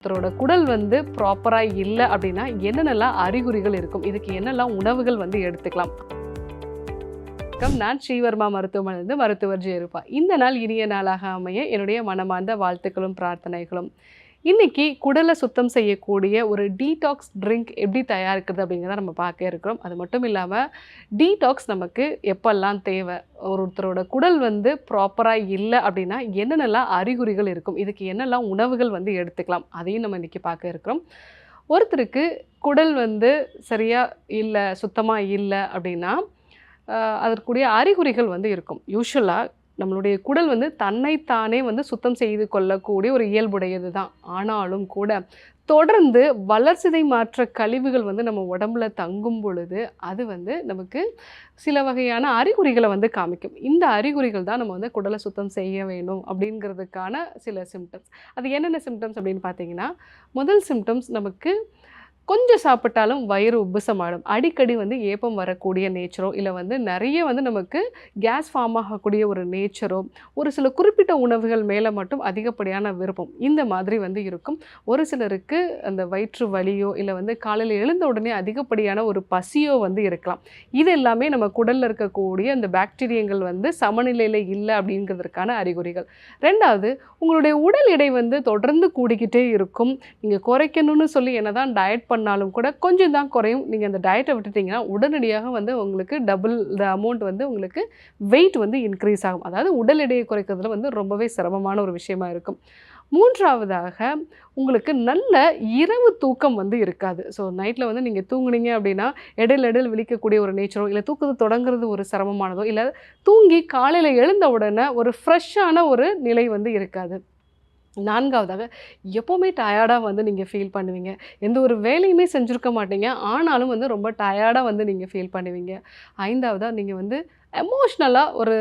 ஒருத்தரோட குடல் வந்து ப்ராப்பராக இல்லை அப்படின்னா என்னென்னலாம் அறிகுறிகள் இருக்கும்? இதுக்கு என்னெல்லாம் உணவுகள் வந்து எடுத்துக்கலாம்? வணக்கம். நான் ஸ்ரீவர்மா மருத்துவமனையிலிருந்து மருத்துவர் ஜெயருப்பா இந்த நாள் இனிய நாளாக அமைய என்னுடைய மனமார்ந்த வாழ்த்துக்களும் பிரார்த்தனைகளும். இன்றைக்கி குடலை சுத்தம் செய்யக்கூடிய ஒரு டீடாக்ஸ் ட்ரிங்க் எப்படி தயாரிக்கிறது அப்படிங்கிறத நம்ம பார்க்க இருக்கிறோம். அது மட்டும் இல்லாமல் டீடாக்ஸ் நமக்கு எப்பெல்லாம் தேவை? ஒரு ஒருத்தரோட குடல் வந்து ப்ராப்பராக இல்லை அப்படின்னா என்னென்னலாம் அறிகுறிகள் இருக்கும்? இதுக்கு என்னெல்லாம் உணவுகள் வந்து எடுத்துக்கலாம்? அதையும் நம்ம இன்றைக்கி பார்க்க இருக்கிறோம். ஒருத்தருக்கு குடல் வந்து சரியாக இல்லை சுத்தமாக இல்லை அப்படின்னா அதற்குரிய அறிகுறிகள் வந்து இருக்கும். யூஸ்வலாக நம்மளுடைய குடல் வந்து தன்னைத்தானே வந்து சுத்தம் செய்து கொள்ளக்கூடிய ஒரு இயல்புடையது தான் ஆனாலும் கூட தொடர்ந்து வளர்சிதை மாற்ற கழிவுகள் வந்து நம்ம உடம்புல தங்கும் பொழுது அது வந்து நமக்கு சில வகையான அறிகுறிகளை வந்து காமிக்கும். இந்த அறிகுறிகள் தான் நம்ம வந்து குடலை சுத்தம் செய்ய வேணும் அப்படிங்கிறதுக்கான சில சிம்டம்ஸ் அது என்னென்ன சிம்டம்ஸ் அப்படின்னு பார்த்தீங்கன்னா முதல் சிம்டம்ஸ் நமக்கு கொஞ்சம் சாப்பிட்டாலும் வயிறு உப்புசமாடும் அடிக்கடி வந்து ஏப்பம் வரக்கூடிய நேச்சரோ இல்லை வந்து நிறைய வந்து நமக்கு கேஸ் ஃபார்ம் ஆகக்கூடிய ஒரு நேச்சரோ ஒரு சில குறிப்பிட்ட உணவுகள் மேலே மட்டும் அதிகப்படியான விருப்பம் இந்த மாதிரி வந்து இருக்கும். ஒரு சிலருக்கு அந்த வயிற்று வலியோ இல்லை வந்து காலையில் எழுந்த உடனே அதிகப்படியான ஒரு பசியோ வந்து இருக்கலாம். இது எல்லாமே நம்ம குடலில் இருக்கக்கூடிய அந்த பாக்டீரியங்கள் வந்து சமநிலையில் இல்லை அப்படிங்கிறதுக்கான அறிகுறிகள். ரெண்டாவது உங்களுடைய உடல் எடை வந்து தொடர்ந்து கூடிக்கிட்டே இருக்கும். நீங்கள் குறைக்கணும்னு சொல்லி என்னதான் டயட் பண்ணாலும் கூட கொஞ்சம் தான் குறையும். நீங்கள் அந்த டயட்டை விட்டுட்டீங்கன்னா உடனடியாக வந்து உங்களுக்கு டபுள் த அமௌண்ட் வந்து உங்களுக்கு வெயிட் வந்து இன்க்ரீஸ் ஆகும். அதாவது உடல் எடையை குறைக்கிறதுல வந்து ரொம்பவே சிரமமான ஒரு விஷயமா இருக்கும். மூன்றாவதாக உங்களுக்கு நல்ல இரவு தூக்கம் வந்து இருக்காது. ஸோ நைட்டில் வந்து நீங்கள் தூங்குனீங்க அப்படின்னா இடையில இடையில் விழிக்கக்கூடிய ஒரு நேச்சரோ இல்லை தூக்கத்தை தொடங்குறது ஒரு சிரமமானதோ இல்லை தூங்கி காலையில் எழுந்த உடனே ஒரு ஃப்ரெஷ்ஷான ஒரு நிலை வந்து இருக்காது. நான்காவதாக எப்போவுமே டயர்டாக வந்து நீங்கள் ஃபீல் பண்ணுவீங்க. எந்த ஒரு வேலையுமே செஞ்சுருக்க மாட்டீங்க. ஆனாலும் வந்து ரொம்ப டயர்டாக வந்து நீங்கள் ஃபீல் பண்ணுவீங்க. ஐந்தாவதாக நீங்கள் வந்து எமோஷ்னலாக ஒரு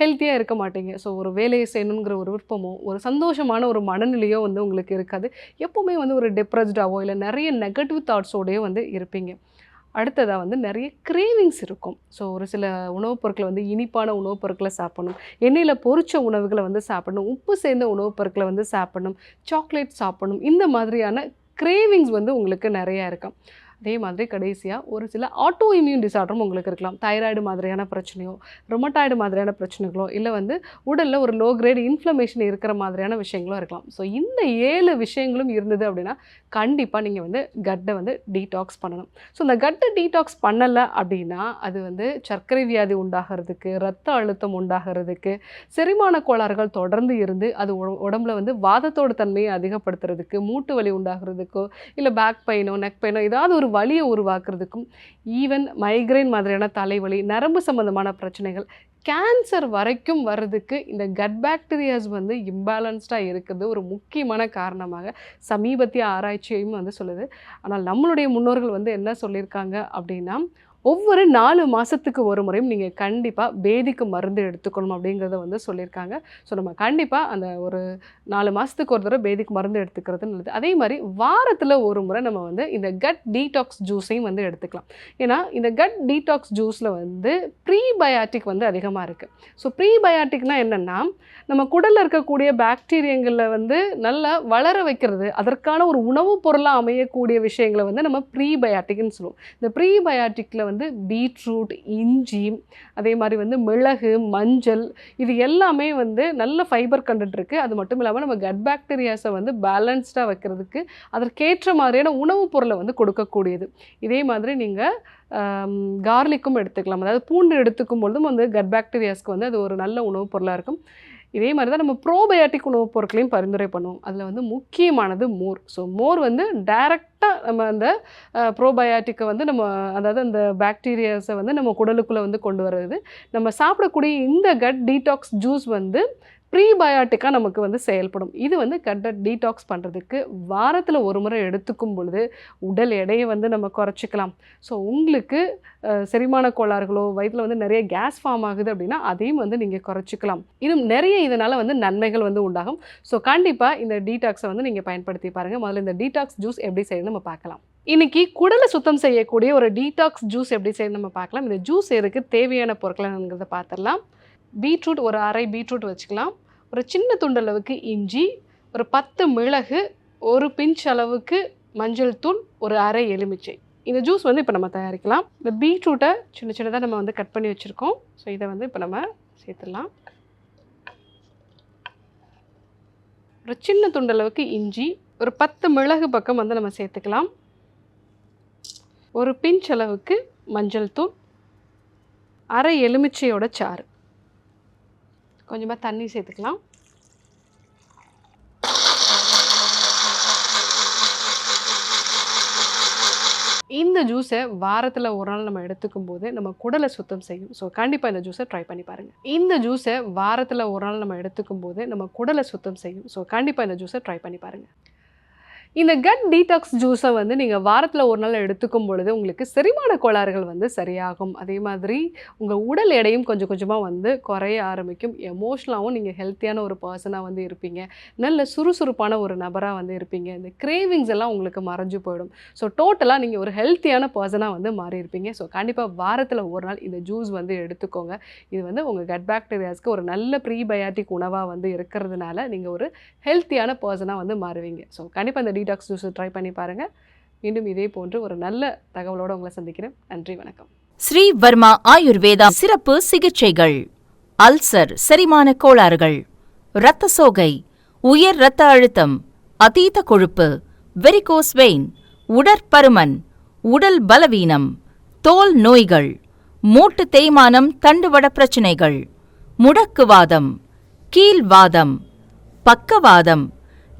ஹெல்த்தியாக இருக்க மாட்டீங்க. ஸோ ஒரு வேலையை செய்யணுங்கிற ஒரு விருப்பமோ ஒரு சந்தோஷமான ஒரு மனநிலையோ வந்து உங்களுக்கு இருக்காது. எப்போவுமே வந்து ஒரு டிப்ரெஸ்டாவோ இல்லை நிறைய நெகட்டிவ் தாட்ஸோடையோ வந்து இருப்பீங்க. அடுத்ததாக வந்து நிறைய கிரேவிங்ஸ் இருக்கும். ஸோ ஒரு சில உணவுப் பொருட்களை வந்து இனிப்பான உணவுப் பொருட்களை சாப்பிடணும். எண்ணெயில் பொறிச்ச உணவுகளை வந்து சாப்பிடணும். உப்பு சேர்ந்த உணவுப் பொருட்களை வந்து சாப்பிடணும். சாக்லேட் சாப்பிடணும். இந்த மாதிரியான கிரேவிங்ஸ் வந்து உங்களுக்கு நிறையா இருக்கும். அதே மாதிரி கடைசியாக ஒரு சில ஆட்டோ இம்யூன் டிசார்டரும் உங்களுக்கு இருக்கலாம். தைராய்டு மாதிரியான பிரச்சனையோ ரொமட்டாய்டு மாதிரியான பிரச்சனைகளோ இல்லை வந்து உடலில் ஒரு லோ கிரேட் இன்ஃப்ளமேஷன் இருக்கிற மாதிரியான விஷயங்களோ இருக்கலாம். ஸோ இந்த ஏழு விஷயங்களும் இருந்தது அப்படின்னா கண்டிப்பாக நீங்கள் வந்து கட்டை வந்து டீடாக்ஸ் பண்ணணும். ஸோ இந்த கட்டை டீடாக்ஸ் பண்ணலை அப்படின்னா அது வந்து சர்க்கரை வியாதி உண்டாகிறதுக்கு ரத்த அழுத்தம் உண்டாகிறதுக்கு செரிமான கோளாறுகள் தொடர்ந்து இருந்து அது உடம்புல வந்து வாதத்தோட தன்மையை அதிகப்படுத்துறதுக்கு மூட்டு வலி உண்டாகிறதுக்கோ இல்லை பேக் பெயினோ நெக் பெயினோ ஏதாவது ஒரு வலியை உருவாக்குறதுக்கும் ஈவன் மைக்ரைன் மாதிரியான தலைவலி நரம்பு சம்பந்தமான பிரச்சனைகள் கேன்சர் வரைக்கும் வர்றதுக்கு இந்த கட் பாக்டீரியாஸ் வந்து இம்பேலன்ஸ்டாக இருக்கிறது ஒரு முக்கியமான காரணமாக சமீபத்திய ஆராய்ச்சியும் வந்து சொல்லுது. ஆனால் நம்மளுடைய முன்னோர்கள் வந்து என்ன சொல்லியிருக்காங்க அப்படின்னா ஒவ்வொரு நாலு மாதத்துக்கு ஒரு முறையும் நீங்கள் கண்டிப்பாக பேதிக்கு மருந்து எடுத்துக்கணும் அப்படிங்கிறத வந்து சொல்லியிருக்காங்க. ஸோ நம்ம கண்டிப்பாக அந்த ஒரு நாலு மாதத்துக்கு ஒரு தடவை பேதிக்கு மருந்து எடுத்துக்கிறது நல்லது. அதே மாதிரி வாரத்தில் ஒரு முறை நம்ம வந்து இந்த கட் டீடாக்ஸ் ஜூஸையும் வந்து எடுத்துக்கலாம். ஏன்னா இந்த கட் டீடாக்ஸ் ஜூஸில் வந்து ப்ரீபயாட்டிக் வந்து அதிகமாக இருக்குது ஸோ ப்ரீபயாட்டிக்னா என்னென்னா நம்ம குடலில் இருக்கக்கூடிய பாக்டீரியங்களில் வந்து நல்லா வளர வைக்கிறது அதற்கான ஒரு உணவுப் பொருளாக அமையக்கூடிய விஷயங்களை வந்து நம்ம ப்ரீபயாட்டிக்னு சொல்லுவோம். இந்த ப்ரீபயாட்டிக்கில் வந்து பீட்ரூட் இஞ்சி அதே மாதிரி வந்து மிளகு மஞ்சள் இது எல்லாமே வந்து நல்ல ஃபைபர் கண்டென்ட் இருக்குது அது மட்டும் இல்லாமல் நம்ம கட் பாக்டீரியாஸை வந்து பேலன்ஸ்டாக வைக்கிறதுக்கு அதற்கேற்ற மாதிரியான உணவுப் பொருளை வந்து கொடுக்கக்கூடியது. இதே மாதிரி நீங்கள் கார்லிக்கும் எடுத்துக்கலாம். அதாவது பூண்டு எடுத்துக்கும் பொழுதும் வந்து கட் பாக்டீரியாஸ்க்கு வந்து அது ஒரு நல்ல உணவுப் பொருளாக இருக்கும். இதே மாதிரி தான் நம்ம ப்ரோபயாட்டிக் உணவுப் பொருட்களையும் பரிந்துரை பண்ணுவோம். அதில் வந்து முக்கியமானது மோர். ஸோ மோர் வந்து டைரெக்டாக நம்ம அந்த ப்ரோபயாட்டிக்கை வந்து நம்ம அதாவது அந்த பாக்டீரியாஸை வந்து நம்ம குடலுக்குள்ளே வந்து கொண்டு வர்றது. நம்ம சாப்பிடக்கூடிய இந்த கட் டீடாக்ஸ் ஜூஸ் வந்து ப்ரீபயாட்டிக்காக நமக்கு வந்து செயல்படும். இது வந்து கட்டை டீடாக்ஸ் பண்ணுறதுக்கு வாரத்தில் ஒரு முறை எடுத்துக்கும் பொழுது உடல் எடையை வந்து நம்ம குறைச்சிக்கலாம். ஸோ உங்களுக்கு செரிமான கோளாறுகளோ வயிற்றில் வந்து நிறைய கேஸ் ஃபார்ம் ஆகுது அப்படின்னா அதையும் வந்து நீங்கள் குறைச்சிக்கலாம். இன்னும் நிறைய இதனால் வந்து நன்மைகள் வந்து உண்டாகும். ஸோ கண்டிப்பாக இந்த டீடாக்ஸை வந்து நீங்கள் பயன்படுத்தி பாருங்கள் முதல்ல இந்த டீடாக்ஸ் ஜூஸ் எப்படி செய்யணும் நம்ம பார்க்கலாம். இன்னைக்கு குடலை சுத்தம் செய்யக்கூடிய ஒரு டீடாக்ஸ் ஜூஸ் எப்படி செய்யணும் நம்ம பார்க்கலாம். இந்த ஜூஸ் எதுக்கு தேவையான பொருட்கள்ங்கிறத பார்த்துடலாம். பீட்ரூட் ஒரு அரை பீட்ரூட் வச்சுக்கலாம். ஒரு சின்ன துண்டளவுக்கு இஞ்சி ஒரு பத்து மிளகு ஒரு பிஞ்ச் அளவுக்கு மஞ்சள் தூள் ஒரு அரை எலுமிச்சை. இந்த ஜூஸ் வந்து இப்போ நம்ம தயாரிக்கலாம். இந்த பீட்ரூட்டை சின்ன சின்னதாக நம்ம வந்து கட் பண்ணி வச்சுருக்கோம். ஸோ இதை வந்து இப்போ நம்ம சேர்த்துடலாம். ஒரு சின்ன துண்டளவுக்கு இஞ்சி ஒரு பத்து மிளகு பக்கம் வந்து நம்ம சேர்த்துக்கலாம். ஒரு பிஞ்ச் அளவுக்கு மஞ்சள் தூள் அரை எலுமிச்சையோட சாறு. கொஞ்சமாக தண்ணி சேர்த்துக்கலாம். இந்த ஜூஸை வாரத்தில் ஒரு நாள் நம்ம எடுத்துக்கும் போது நம்ம குடலை சுத்தம் செய்யும். ஸோ கண்டிப்பாக இந்த ஜூஸை ட்ரை பண்ணி பாருங்கள் இந்த ஜூஸை வாரத்தில் ஒரு நாள் நம்ம எடுத்துக்கும் போது நம்ம குடலை சுத்தம் செய்யும். ஸோ கண்டிப்பாக இந்த ஜூஸை ட்ரை பண்ணி பாருங்கள் இந்த கட் டீடாக்ஸ் ஜூஸை வந்து நீங்கள் வாரத்தில் ஒரு நாள் எடுத்துக்கும் பொழுது உங்களுக்கு செரிமான கோளாறுகள் வந்து சரியாகும். அதே மாதிரி உங்கள் உடல் எடையும் கொஞ்சம் கொஞ்சமாக வந்து குறைய ஆரம்பிக்கும். எமோஷ்னலாகவும் நீங்கள் ஹெல்த்தியான ஒரு பர்சனாக வந்து இருப்பீங்க. நல்ல சுறுசுறுப்பான ஒரு நபராக வந்து இருப்பீங்க. இந்த கிரேவிங்ஸ் எல்லாம் உங்களுக்கு மறைஞ்சு போயிடும். ஸோ டோட்டலாக நீங்கள் ஒரு ஹெல்த்தியான பர்சனாக வந்து மாறி இருப்பீங்க. ஸோ கண்டிப்பாக வாரத்தில் ஒரு நாள் இந்த ஜூஸ் வந்து எடுத்துக்கோங்க. இது வந்து உங்கள் கட் பாக்டீரியாஸ்க்கு ஒரு நல்ல ப்ரீபயாட்டிக் உணவாக வந்து இருக்கிறதுனால நீங்கள் ஒரு ஹெல்த்தியான பர்சனாக வந்து மாறுவீங்க. ஸோ கண்டிப்பாக இந்த டீடாக்ஸ் ஜூஸ் ட்ரை பண்ணி பாருங்கள் மீண்டும் இதே போன்று ஒரு நல்ல தகவலோடு உங்களை சந்திக்கிறேன். நன்றி வணக்கம். ஸ்ரீ வர்மா ஆயுர்வேதா சிறப்பு சிகிச்சைகள். அல்சர் செரிமான கோளாறுகள். இரத்த சோகை உயர் இரத்த அழுத்தம் அதீத கொழுப்பு வெரிகோஸ் வெயின் உடற்பருமன் உடல் பலவீனம் தோல் நோய்கள் மூட்டு தேய்மானம் தண்டுவட பிரச்சினைகள் முடக்குவாதம் கீழ்வாதம் பக்கவாதம்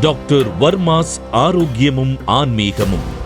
டாக்டர் வர்மாஸ் ஆரோக்கியமும் ஆன்மீகமும்.